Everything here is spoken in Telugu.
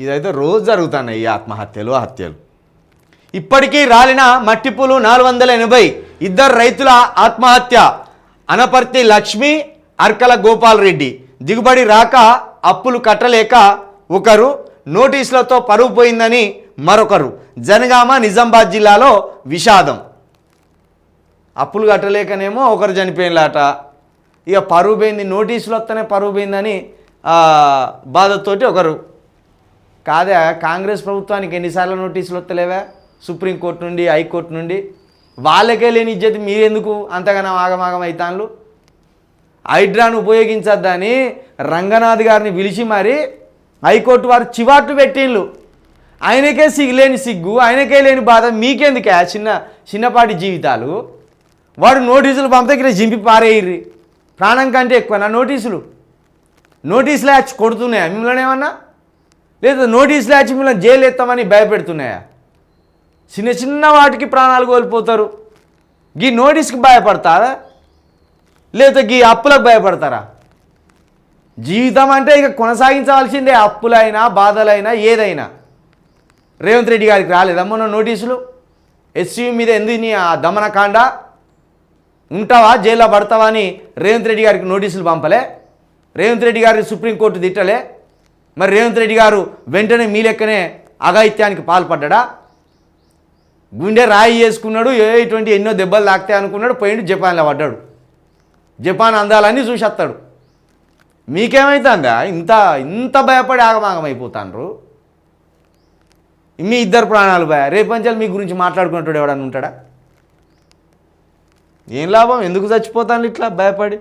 ఇదైతే రోజు జరుగుతున్నాయి ఈ ఆత్మహత్యలు హత్యలు ఇప్పటికీ రాలిన మట్టిపూలు నాలుగు వందల ఎనభై ఇద్దరు రైతుల ఆత్మహత్య. అనపర్తి లక్ష్మి అర్కల గోపాల్ రెడ్డి. దిగుబడి రాక అప్పులు కట్టలేక ఒకరు నోటీసులతో పరువు పోయిందని మరొకరు. జనగామ నిజామాబాద్ జిల్లాలో విషాదం. అప్పులు కట్టలేకనేమో ఒకరు చనిపోయినలాట. ఇక పరువు పోయింది నోటీసులు వస్తేనే పరువు పోయిందని బాధతోటి ఒకరు కాదా? కాంగ్రెస్ ప్రభుత్వానికి ఎన్నిసార్లు నోటీసులు వస్తలేవా? సుప్రీంకోర్టు నుండి హైకోర్టు నుండి? వాళ్ళకే లేని ఇజ్జతి మీరెందుకు అంతగానో ఆగమాగం అవుతాన్లు హైడ్రాను ఉపయోగించద్దని రంగనాథ్ గారిని పిలిచి మరి హైకోర్టు వారు చివాట్లు పెట్టిండ్లు ఆయనకే సిగ్గు లేని సిగ్గు ఆయనకే లేని బాధ మీకెందుకే చిన్న చిన్నపాటి జీవితాలు? వాడు నోటీసులు పంపదగిన జింపి పారేయ్రి ప్రాణం కంటే ఎక్కువ నా నోటీసులు. నోటీసులు కొడుతున్నాయి కొడుతున్నాయా? మిమ్మల్ని ఏమన్నా? లేదా నోటీసులు వచ్చి మిమ్మల్ని జైలు ఎత్తామని భయపెడుతున్నాయా? చిన్న చిన్న వాటికి ప్రాణాలు కోల్పోతారు. గీ నోటీస్కి భయపడతారా? లేదా గీ అప్పులకు భయపడతారా? జీవితం అంటే ఇక కొనసాగించవలసిందే అప్పులైనా బాధలైనా ఏదైనా. రేవంత్ రెడ్డి గారికి రాలేదా మొన్న నోటీసులు? ఎస్సీ మీద ఎందుకు నీ ఆ దమనకాండ? ఉంటావా? జైల్లో పడతావా అని రేవంత్ రెడ్డి గారికి నోటీసులు పంపలే? రేవంత్ రెడ్డి గారికి సుప్రీంకోర్టు తిట్టలే? మరి రేవంత్ రెడ్డి గారు వెంటనే మీ లెక్కనే అఘాయిత్యానికి పాల్పడ్డా? గుండె రాయి చేసుకున్నాడు ఏ ఇటువంటి ఎన్నో దెబ్బలు తాకుతాయి అనుకున్నాడు పోయిండు జపాన్లో పడ్డాడు. జపాన్ అందాలన్నీ చూసేస్తాడు. మీకేమైతుందా? ఇంత ఇంత భయపడి ఆగమాగమైపోతాండ్రు మీ ఇద్దరు ప్రాణాలు భయ. రేపంచాలు మీ గురించి మాట్లాడుకున్నట్టు ఎవడన్నా ఉంటాడా? ఏం లాభం? ఎందుకు చచ్చిపోతాను ఇట్లా భయపడి?